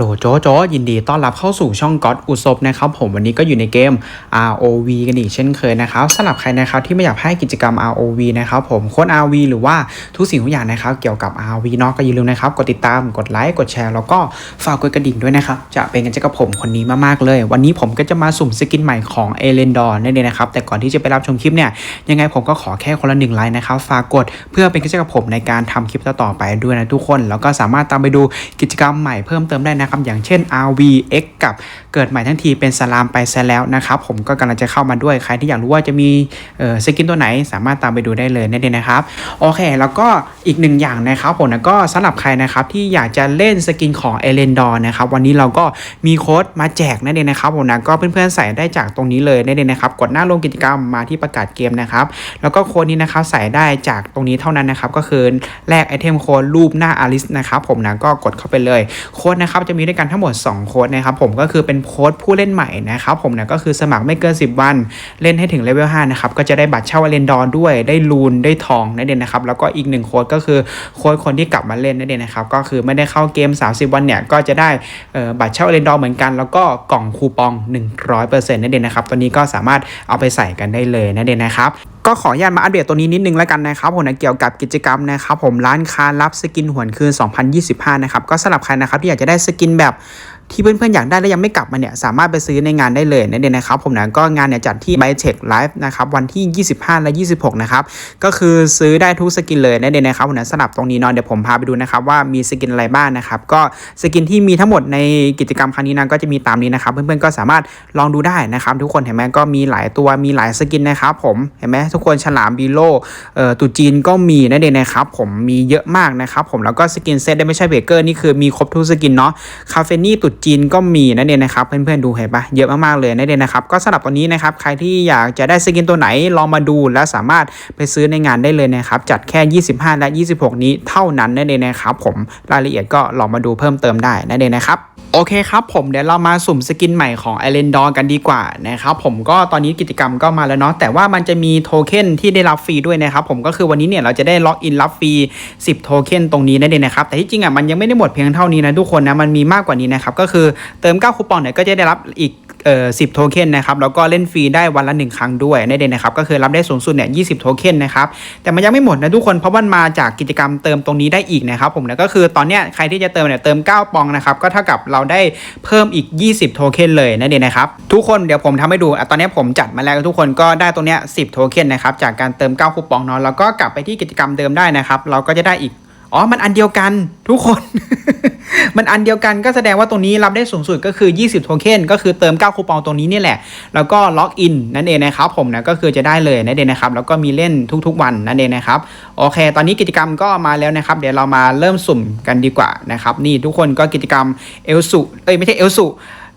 โหลโจโจยินดีต้อนรับเข้าสู่ช่องก็ d อุศบนะครับผมวันนี้ก็อยู่ในเกม ROV กันอีกเช่นเคยนะครับสำหรับใครนะครับที่ไม่อยากให้กิจกรรม ROV นะครับผมโค้ด ROV หรือว่าทุกสิ่งทุกอย่างนะครับเกี่ยวกับ ROV เนาะก็อย่าลืมนะครับกดติดตามกดไลค์กดแชร์แล้วก็ฝากกดกระดิ่งด้วยนะครับจะเป็นกันเจ้ากับผมคนนี้มากๆเลย วันนี้ผมก็จะมาสุ่มสกินใหม่ของเอเลนดอร์นั่นเองนะครับแต่ก่อนที่จะไปรับชมคลิปเนี่ยยังไงผมก็ขอแค่คนละหนึ่งไลค์นะครับฝากกดเพื่อเป็นกันเจ้ากับผมในการทำคลิปต่อๆไปด้วยนะทุกคน แล้วก็สามารถตามไปดูกิจกรรมใหม่เพิ่มเติมได้นะครับอย่างเช่น RVX กับเกิดใหม่ทั้งทีเป็นสลามไปซะแล้วนะครับผมก็กำลังจะเข้ามาด้วยใครที่อยากรู้ว่าจะมีสกินตัวไหนสามารถตามไปดูได้เลยนั่นเองนะครับโอเค แล้วก็อีกหนึ่งอย่างนะครับผมนะก็สำหรับใครนะครับที่อยากจะเล่นสกินของเอเลนดอร์นะครับวันนี้เราก็มีโค้ดมาแจกนั่นเองนะครับผมนะก็เพื่อนๆใส่ได้จากตรงนี้เลยนั่นเองนะครับกดหน้าลงกิจกรรมมาที่ประกาศเกมนะครับแล้วก็โค้ดนี้นะครับใส่ได้จากตรงนี้เท่านั้นนะครับก็คือแลกไอเทมโค้ดรูปหน้าอาริสนะครับผมนะก็กดเข้าไปเลยโค้ดนะครับจะมีด้วยกันทั้งหมด 2 โค้ดนะครับผมก็คือเป็นโค้ดผู้เล่นใหม่นะครับผมนะก็คือสมัครไม่เกิน 10 วัน เล่นให้ถึงเลเวล5นะครับก็จะได้บัตรเช่าเอเลนดอร์ด้วยได้ลูนได้ทองนั่นเองนะครับแล้วก็อีกหนึ่งโค้ดก็คือโค้ดคนที่กลับมาเล่นนั่นเองนะครับก็คือไม่ได้เข้าเกม 30 วันเนี่ยก็จะได้บัตรเช่าเอเลนดอร์เหมือนกัน แล้วก็กล่องคูปอง 100%นั่นเองนะครับตัวนี้ก็สามารถเอาไปใส่กันได้เลยนั่นเองนะครับก็ขออนุญาตมาอัปเดตตัวนี้นิดนึงแล้วกันนะครับผมนะเกี่ยวกับกิจกรรมนะครับผมร้านค้ารับสกินหวนคืน 2025 นะครับก็สำหรับใครนะครับที่อยากจะได้สกินแบบ ที่เพื่อนๆอยากได้แล้วยังไม่กลับมาเนี่ยสามารถไปซื้อในงานได้เลยนั่นเองนะครับผมนะก็งานเนี่ยจัดที่ b y t e c h Live นะครับวันที่ 25 และ 26 นะครับก็คือซื้อได้ทุกสกินเลยนั่นเองนะครับผมนะสลับตรงนี้เนาะเดี๋ยวผมพาไปดูนะครับว่ามีสกินอะไรบ้างนะครับก็สกินที่มีทั้งหมดในกิจกรรมครั้งนี้นะก็จะมีตามนี้นะครับเพื่อนๆก็สามารถลองดูได้นะครับทุกคนเห็นไหมก็มีหลายตัวมีหลายสกินนะครับผมเห็นไหมทุกคนฉลามบีโลเอ่อตุจีนก็มีนั่นเองนะครับผมมีเยอะมากนะครับผมแล้วก็สกินเซตได้ไม่ใช่เบเกอร์นี่คือมีครบทุกสกินเนาะคาเฟนี่ตุจีนก็มีนั่นเองนะครับเพื่อนๆดูเห็นปะเยอะมากๆเลยนั่นเองนะครับก็สำหรับตัวนี้นะครับใครที่อยากจะได้สกินตัวไหนลองมาดูและสามารถไปซื้อในงานได้เลยนะครับจัดแค่ 25 และ 26 นี้เท่านั้นนั่นเองนะครับผมรายละเอียดก็ลองมาดูเพิ่มเติมได้นั่นเองนะครับโอเคครับผมเดี๋ยวเรามาสุ่มสกินใหม่ของไอเลนดอร์กันดีกว่านะครับผมก็ตอนนี้กิจกรรมก็มาแล้วเนาะแต่ว่ามันจะมีโทเค็นที่ได้รับฟรีด้วยนะครับผมก็คือวันนี้เนี่ยเราจะได้ล็อกอินรับฟรี10 โทเค็นตรงนี้นั่นเองนะครับแต่ที่จริงอะมันยังไม่ได้หมดเพียงเท่านี้นะทุกคนนะมันมีมากกว่านี้นะครับก็คือเติม 9 คูปองเนี่ยก็จะได้รับอีกเอ่อสิโทเค็นนะครับ แล้วก็เล่นฟรีได้วันละ 1 ครั้งด้วยนั่นเองนะครับ ก็คือรับได้สูงสุดเนี่ยยีโทเค็นนะครับ แต่มันยังไม่หมดนะทุกคน เพราะมันมาจากกิจกรรมเติมตรงนี้ได้อีกนะครับผมนะก็คือตอนเนี้ยใครที่จะเติมเนี่ยเติม 9 ปองนะครับ ก็เท่ากับเราได้เพิ่มอีก 20 โทเค็นเลยนั่นเองนะครับ ทุกคนเดี๋ยวผมทำให้ดูอตอนนี้ผมจัดมาแล้วทุกคนก็ได้ตรงเนี้ย10โทเค็นนะครับ จากการเติม 9 คูปองเนาะ แล้วก็กลับไปที่กิจกรรมเดิมได้นะครับ เราก็จะได้อีก อ๋อ มันอันเดียวกันทุกคน มันอันเดียวกันก็แสดงว่าตรงนี้รับได้สูงสุดก็คือ 20 โทเค็นก็คือเติม 9 คูปองตรงนี้นี่แหละ แล้วก็ล็อกอินนั่นเองนะครับผมนะก็คือจะได้เลยนั่นเองนะครับ แล้วก็มีเล่นทุกๆวันนั่นเองนะครับ โอเค ตอนนี้กิจกรรมก็มาแล้วนะครับ เดี๋ยวเรามาเริ่มสุ่มกันดีกว่านะครับ นี่ทุกคนก็กิจกรรมเอลสุเอ้ยไม่ใช่เอลสุ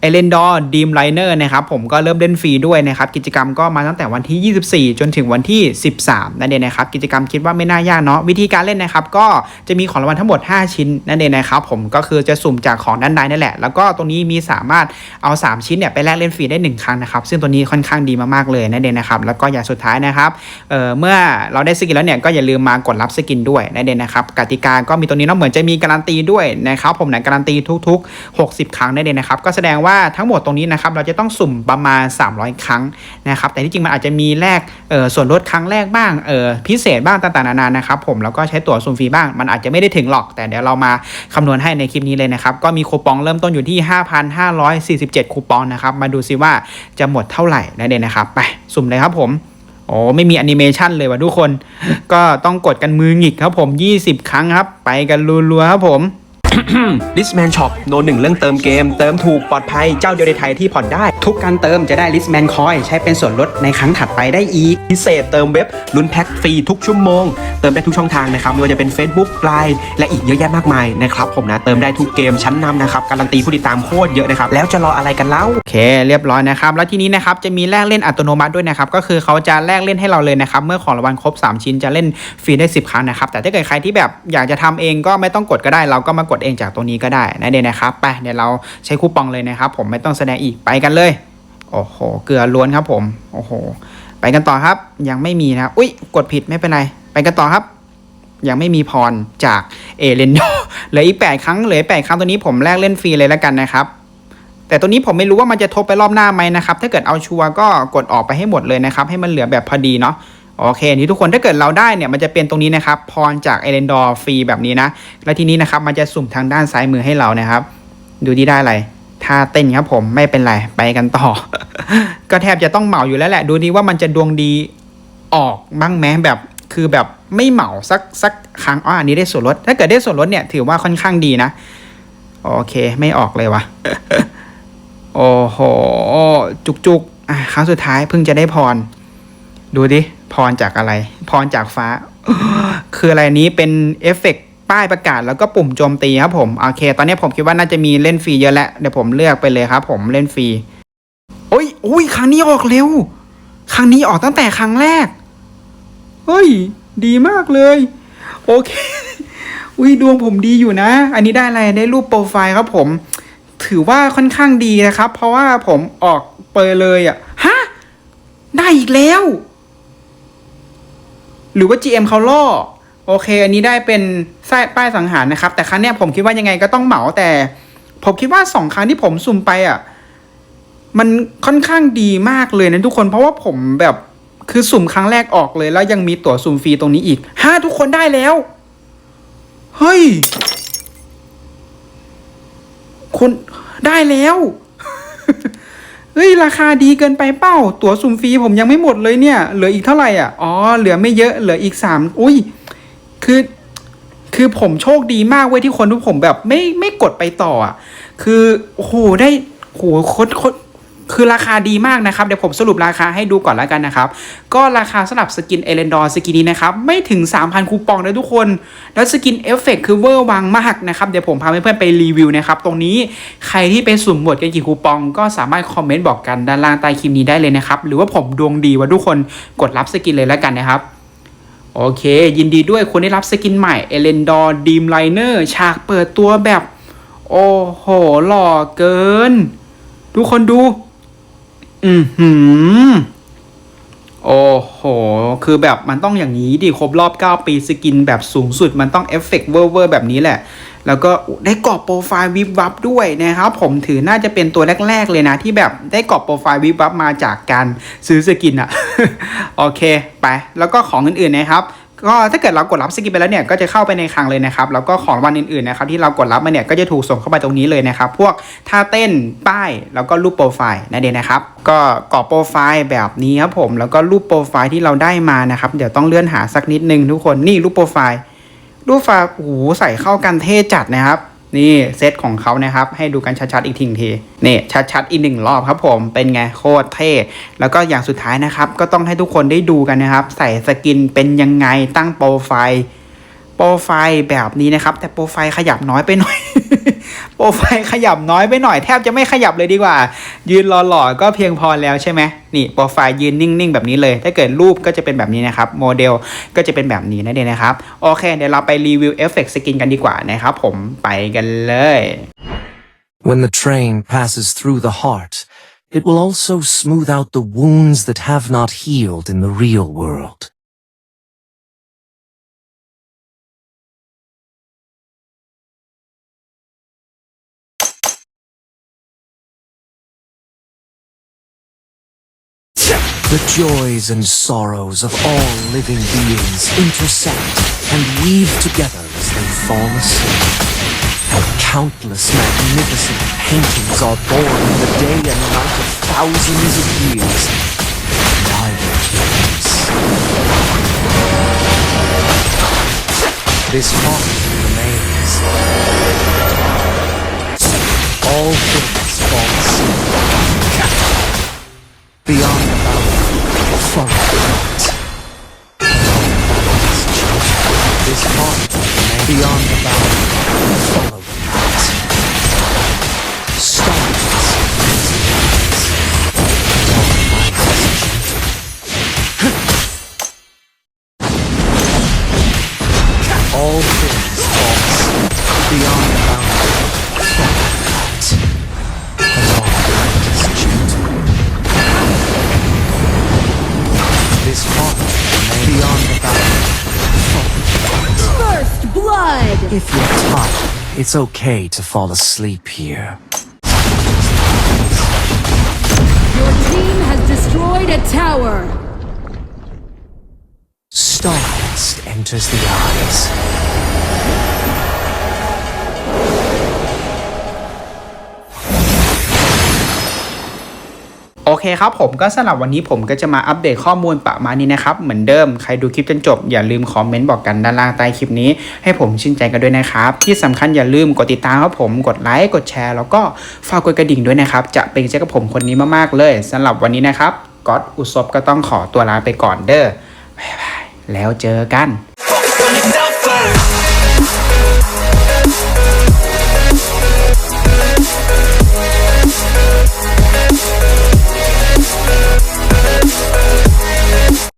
เอเลนดอร์ดีมไลเนอร์นะครับผมก็เริ่มเล่นฟรีด้วยนะครับกิจกรรมก็มาตั้งแต่วันที่ 24 จนถึงวันที่ 13 นั่นเองนะครับกิจกรรมคิดว่าไม่น่ายากเนาะวิธีการเล่นนะครับก็จะมีของรางวัลทั้งหมด 5 ชิ้นนั่นเองนะครับผมก็คือจะสุ่มจากของด้านในนั่นแหละ แล้วก็ตรงนี้มีสามารถเอา 3 ชิ้นเนี่ยไปแลกเล่นฟรีได้ 1 ครั้งนะครับซึ่งตัวนี้ค่อนข้างดีมากๆเลยนั่นเองนะครับแล้วก็อย่างสุดท้ายนะครับเอ่อเมื่อเราได้สกินแล้วเนี่ยก็อย่าลืมมากดรับสกินด้วยนั่นเองนะครับกติกาก็มีตัวนี้เนาะเหมือนจะมีการันตีด้วยนะครับผมนะการันตีทุก ๆ 60 ครั้งนั่นเองนะครับก็แสดงว่าทั้งหมดตรงนี้นะครับเราจะต้องสุ่มประมาณ 300 ครั้งนะครับแต่ที่จริงมันอาจจะมีแลกส่วนลดครั้งแรกบ้างพิเศษบ้างต่างๆนานานะครับผมแล้วก็ใช้ตั๋วสุ่มฟรีบ้าง มันอาจจะไม่ได้ถึงหรอก แต่เดี๋ยวเรามาคำนวณให้ในคลิปนี้เลยนะครับก็มีคูปองเริ่มต้นอยู่ที่ 5,547 คูปองนะครับมาดูซิว่าจะหมดเท่าไหร่นั่นเองนะครับไปสุ่มเลยครับผมโอ้ไม่มีแอนิเมชันเลยว่ะทุกคน ก็ต้องกดกันมือหงิกครับผม 20 ครั้งครับ ไปกันรัวๆครับผม ลิสแมนช็อปโนหนึ่งเรื่องเติมเกม เติมถูกปลอดภัยเจ้าเดียวในไทยที่ผ่อนได้ ทุกการเติมจะได้ Listman Coin ใช้เป็นส่วนลดในครั้งถัดไปได้อีก พิเศษเติมเว็บลุ้นแพ็คฟรีทุกชั่วโมง เติมได้ทุกช่องทางนะครับไม่ว่าจะเป็น Facebook Line และอีกเยอะแยะมากมายนะครับผมนะเติมได้ทุกเกมชั้นนำนะครับการันตีผู้ติดตามโคตรเยอะนะครับแล้วจะรออะไรกันเล่าโอเค เรียบร้อยนะครับแล้วทีนี้นะครับจะมีแลกเล่นอัตโนมัติด้วยนะครับก็คือเขาจะแลกเล่นให้เราเลยนะครับเมื่อของรางวัลครบ 3 ชิ้นจะเล่นฟรีได้ 10 ครั้งนะครับแต่ถ้าเกิดใครที่แบบอยากจะทำเองก็ไม่ต้องกดก็ได้เราก็มากดเองจากตรงนี้ก็ได้นะเดนนะครับไปเดี๋ยวเราใช้คูปองเลยนะครับ ผมไม่ต้องแสดงอีกไปกันเลย โอ้โห เกลือล้วนครับผมโอ้โห ไปกันต่อครับ ยังไม่มีนะครับอุ้ยกดผิดไม่เป็นไร ไปกันต่อครับ ยังไม่มีพรจากเอเลนโดเหลืออีก 8 ครั้งเหลือแปดครั้งตัวนี้ผมแลกเล่นฟรีเลยแล้วกันนะครับแต่ตัวนี้ผมไม่รู้ว่ามันจะทบไปรอบหน้าไหมนะครับ ถ้าเกิดเอาชัวร์ก็กดออกไปให้หมดเลยนะครับ ให้มันเหลือแบบพอดีเนาะ โอเคนี่ทุกคนถ้าเกิดเราได้เนี่ยมันจะเป็นตรงนี้นะครับพรจากเอเลนดอร์ฟรีแบบนี้นะ แล้วทีนี้นะครับมันจะสุ่มทางด้านซ้ายมือให้เรานะครับ ดูที่ได้อะไรท่าเต้นครับผมไม่เป็นไรไปกันต่อ ก็แทบจะต้องเหมาอยู่แล้วแหละ ดูดีว่ามันจะดวงดีออกบ้างแม้แบบคือแบบไม่เหมาสักสักครั้งอ๋ออันนี้ได้ส่วนลดถ้าเกิดได้ส่วนลดเนี่ยถือว่าค่อนข้างดีนะ โอเคไม่ออกเลยวะโอ้โหจุกจุกอะครั้งสุดท้ายเพิ่งจะได้พร ดูดิ พรจากอะไร พรจากฟ้า คืออะไรนี้เป็นเอฟเฟกต์ป้ายประกาศแล้วก็ปุ่มโจมตีครับผม โอเค ตอนนี้ผมคิดว่าน่าจะมีเล่นฟรีเยอะแล้ว เดี๋ยวผมเลือกไปเลยครับผมเล่นฟรีโอ้ยโอ้ยครั้งนี้ออกเร็ว ครั้งนี้ออกตั้งแต่ครั้งแรกเฮ้ย ดีมากเลย โอเค อุ้ยดวงผมดีอยู่นะ อันนี้ได้อะไรได้รูปโปรไฟล์ครับผม ถือว่าค่อนข้างดีนะครับ เพราะว่าผมออกเปเลยอะ่ะฮะ ได้อีกแล้ว หรือว่า GM เขาล่อโอเค อันนี้ได้เป็นไส้ป้ายสังหารนะครับ แต่ครั้งเนี้ยผมคิดว่ายังไงก็ต้องเหมาแต่ ผมคิดว่าสองครั้งที่ผมสุ่มไปอะมันค่อนข้างดีมากเลยนะทุกคนเพราะว่าผมแบบคือสุ่มครั้งแรกออกเลยแล้วยังมีตั๋วสุ่มฟรีตรงนี้อีกห้าทุกคนได้แล้ว เฮ้ยคุณได้แล้ว เฮ้ยราคาดีเกินไปเป้า ตั๋วสุ่มฟรีผมยังไม่หมดเลยเนี่ย เหลืออีกเท่าไหร่อะ อ๋อ เหลือไม่เยอะ เหลืออีกสามอุ้ย คือ คือผมโชคดีมากเว้ยที่คนทุกผมแบบไม่ไม่กดไปต่ออะ คือโอ้โหได้โหโคตร คือราคาดีมากนะครับ เดี๋ยวผมสรุปราคาให้ดูก่อนแล้วกันนะครับ ก็ราคาสำหรับสกินเอเลนดอร์สกินนี้นะครับ ไม่ถึง 3,000 คูปองเลยทุกคน แล้วสกินเอฟเฟกคือเวอร์วังมากนะครับ เดี๋ยวผมพาเพื่อนๆไปรีวิวนะครับ ตรงนี้ใครที่ไปสุ่มหมดกันกี่คูปอง ก็สามารถคอมเมนต์บอกกันด้านล่างใต้คลิปนี้ได้เลยนะครับ หรือว่าผมดวงดีว่าทุกคนกดรับสกินเลยแล้วกันนะครับโอเค ยินดีด้วยคุณได้รับสกินใหม่เอเลนดอร์ดีมไลเนอร์ฉากเปิดตัวแบบ โอ้โห หล่อเกิน ทุกคนดู อือหือ โอ้โห คือแบบมันต้องอย่างนี้ดิครบรอบ 9 ปีสกินแบบสูงสุดมันต้องเอฟเฟกต์เวอร์เวอร์แบบนี้แหละ แล้วก็ได้กรอบโปรไฟล์วิบวับด้วยนะครับ ผมถือน่าจะเป็นตัวแรก ๆ เลยนะ ที่แบบได้กรอบโปรไฟล์วิบวับมาจากการซื้อสกินอะโอเค ไป แล้วก็ของอื่นๆนะครับ ก็ถ้าเกิดเรากดรับสกิปไปแล้วเนี่ยก็จะเข้าไปในคลังเลยนะครับแล้วก็ของรางวันอื่นๆนะครับที่เรากดรับมาเนี่ยก็จะถูกส่งเข้าไปตรงนี้เลยนะครับ พวกท่าเต้นป้ายแล้วก็รูปโปรไฟล์นั่นเองนะครับ ก็กรอบโปรไฟล์แบบนี้ครับผมแล้วก็รูปโปรไฟล์ที่เราได้มานะครับ เดี๋ยวต้องเลื่อนหาสักนิดนึงทุกคนนี่รูปโปรไฟล์รูปโปรไฟล์โอ้โหใส่เข้ากันเท่จัดนะครับ นี่เซตของเขานะครับ ให้ดูกันชัดๆอีกทีทีนี่ชัดๆอีกหนึ่งรอบครับผมเป็นไงโคตรเท่ แล้วก็อย่างสุดท้ายนะครับ ก็ต้องให้ทุกคนได้ดูกันนะครับ ใส่สกินเป็นยังไงตั้งโปรไฟล์ โปรไฟล์แบบนี้นะครับ แต่โปรไฟล์ขยับน้อยไปหน่อย โปรไฟล์ขยับน้อยไปหน่อยแทบจะไม่ขยับเลยดีกว่า ยืนหล่อๆก็เพียงพอแล้วใช่ไหมนี่โปรไฟล์ยืนนิ่งๆ แบบนี้เลย ถ้าเกิดรูปก็จะเป็นแบบนี้นะครับโมเดลก็จะเป็นแบบนี้นั่นเองนะครับโอเค เดี๋ยวเราไปรีวิวเอฟเฟกต์สกินกันดีกว่านะครับผมไปกันเลย When the train passes through the heart, it will also smooth out the wounds that have not healed in the real world. The joys and sorrows of all living beings intersect and weave together as they fall asleep. Countless magnificent paintings are born in the day and night of thousands of years. And I will peace. This heart remains. All things fall asleep. Beyond fight. This be beyond If you're tired, it's okay to fall asleep here. Your team has destroyed a tower. Stardust enters the eyes. คครับผมก็สำหรับวันนี้ผมก็จะมาอัปเดตข้อมูลประมาณนี้นะครับ เหมือนเดิมใครดูคลิปจนจบ อย่าลืมคอมเมนต์บอกกันด้านล่างใต้คลิปนี้ ให้ผมชื่นใจกันด้วยนะครับ ที่สำคัญอย่าลืมกดติดตามครับผมกดไลค์กดแชร์ แล้วก็ฝากกดกระดิ่งด้วยนะครับ จะเป็นใจกับผมคนนี้มากๆเลยสำหรับวันนี้นะครับก๊อตอุศบก็ต้องขอตัวลาไปก่อนเด้อบ๊ายบายแล้วเจอกัน